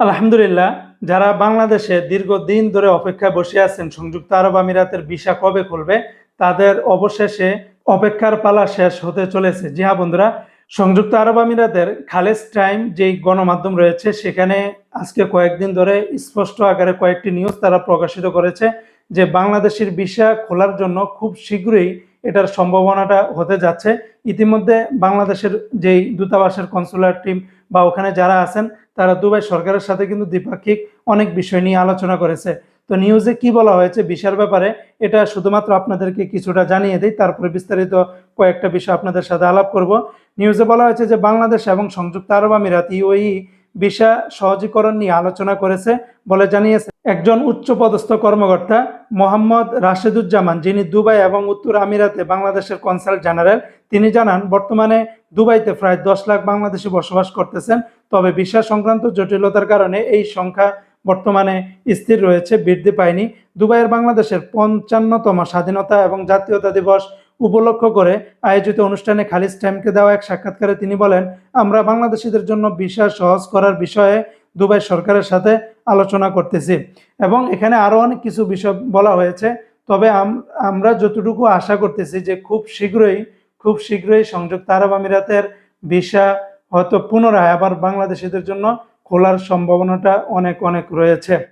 আলহামদুলিল্লাহ, যারা বাংলাদেশে দীর্ঘদিন ধরে অপেক্ষায় বসে আছেন, সংযুক্ত আরব আমিরাতের ভিসা কবে খুলবে, তাদের অবশেষে অপেক্ষার পালা শেষ হতে চলেছে। জি হ্যাঁ বন্ধুরা, সংযুক্ত আরব আমিরাতের খালেজ টাইম যেই গণমাধ্যম রয়েছে, সেখানে আজকে কয়েকদিন ধরে স্পষ্ট আকারে কয়েকটি নিউজ তারা প্রকাশিত করেছে যে, বাংলাদেশের ভিসা খোলার জন্য খুব শীঘ্রই এটার সম্ভাবনাটা হতে যাচ্ছে। ইতিমধ্যে বাংলাদেশের যেই দূতাবাসের কনসুলার টিম বা ওখানে যারা আছেন, তারা দুবাই সরকারের সাথে কিন্তু দ্বিপাক্ষিক অনেক বিষয় নিয়ে আলোচনা করেছে। তো নিউজে কি বলা হয়েছে ভিসার ব্যাপারে, এটা শুধুমাত্র আপনাদেরকে কিছুটা জানিয়ে দিই, তারপরে বিস্তারিত কয়েকটা বিষয় আপনাদের সাথে আলাপ করব। নিউজে বলা হয়েছে যে বাংলাদেশ এবং সংযুক্ত আরব আমিরাত, ইউএই ভিসা সহজীকরণ নিয়ে আলোচনা করেছে বলে জানিয়েছে। একজন উচ্চপদস্থ কর্মকর্তা মোহাম্মদ রাশেদুজ্জামান, যিনি দুবাই এবং উত্তর আমিরাতে বাংলাদেশের কনসাল জেনারেল। তিনি জানান, বর্তমানে দুবাইতে প্রায় দশ লাখ বাংলাদেশি বসবাস করতেছেন, তবে ভিসা সংক্রান্ত জটিলতার কারণে এই সংখ্যা বর্তমানে স্থির রয়েছে, বৃদ্ধি পায়নি। দুবাইয়ের বাংলাদেশের পঞ্চান্নতম স্বাধীনতা এবং জাতীয়তা দিবস উপলক্ষ করে আয়োজিত অনুষ্ঠানে খালিজ টাইমকে দেওয়া এক সাক্ষাৎকারে তিনি বলেন, আমরা বাংলাদেশিদের জন্য ভিসা সহজ করার বিষয়ে দুবাই সরকারের সাথে আলোচনা করতেছি। এবং এখানে আরও অনেক কিছু বিষয় বলা হয়েছে। তবে আমরা যতটুকু আশা করতেছি যে খুব শীঘ্রই খুব শীঘ্রই সংযুক্ত আরব আমিরাতের ভিসা হয়তো পুনরায় আবার বাংলাদেশিদের জন্য খোলার সম্ভাবনাটা অনেক অনেক রয়েছে।